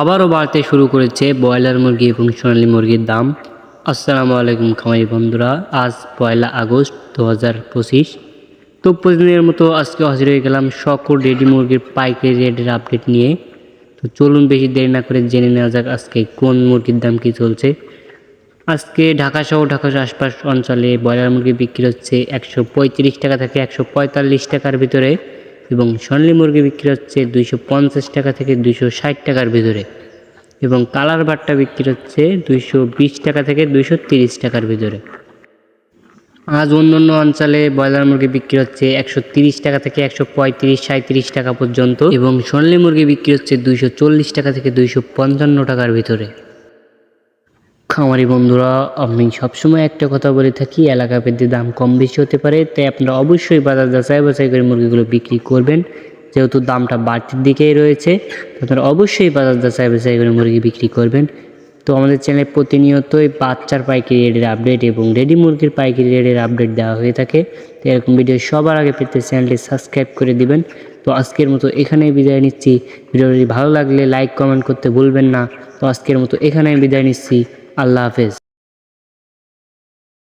আবারও বাড়তে শুরু করেছে ব্রয়লার মুরগি এবং সোনালী মুরগির দাম। আসসালামু আলাইকুম খামাই বন্ধুরা, আজ পয়লা আগস্ট দু হাজার পঁচিশ। তো প্রতিদিনের মতো আজকে হাজির হয়ে গেলাম সকল রেডি মুরগির পাইকারি রেটের আপডেট নিয়ে। তো চলুন বেশি দেরি না করে জেনে নেওয়া যাক আজকে কোন মুরগির দাম কী চলছে। আজকে ঢাকা সহ ঢাকার আশপাশ অঞ্চলে ব্রয়লার মুরগি বিক্রি হচ্ছে একশো পঁয়ত্রিশ টাকা থেকে একশো পঁয়তাল্লিশ টাকার ভিতরে। এবং সোনালী মুরগি বিক্রি হচ্ছে দুইশো পঞ্চাশ টাকা থেকে দুইশো ষাট টাকার ভিতরে এবং কালার বাটটা বিক্রি হচ্ছে দুইশো বিশ টাকা থেকে দুইশো তিরিশ টাকার ভিতরে। আজ অন্য অন্য অঞ্চলে ব্রয়লার মুরগি বিক্রি হচ্ছে একশো তিরিশ টাকা থেকে একশো পঁয়ত্রিশ সাঁত্রিশ টাকা পর্যন্ত এবং সোনালী মুরগি বিক্রি হচ্ছে দুইশো চল্লিশ টাকা থেকে দুইশো পঞ্চান্ন টাকার ভিতরে। খামারি বন্ধুরা, আমি সবসময় একটা কথা বলে থাকি, এলাকা ভেদে দাম কম বেশি হতে পারে, তাই আপনারা অবশ্যই বাজার যাচাই বাছাই করে মুরগিগুলো বিক্রি করবেন। যেহেতু দামটা বাড়তির দিকেই রয়েছে আপনারা অবশ্যই বাজার যাচাই বাছাই করে মুরগি বিক্রি করবেন। তো আমাদের চ্যানেলে প্রতিনিয়তই বাচ্চার পাইকারি রেটের আপডেট এবং রেডি মুরগির পাইকারি রেটের আপডেট দেওয়া হয়ে থাকে, তো এরকম ভিডিও সবার আগে পেতে চ্যানেলটি সাবস্ক্রাইব করে দিবেন। তো আজকের মতো এখানেই বিদায় নিচ্ছি, ভিডিওটি ভালো লাগলে লাইক কমেন্ট করতে ভুলবেন না। তো আজকের মতো এখানেই বিদায় নিচ্ছি। আল্লাহ হাফেজ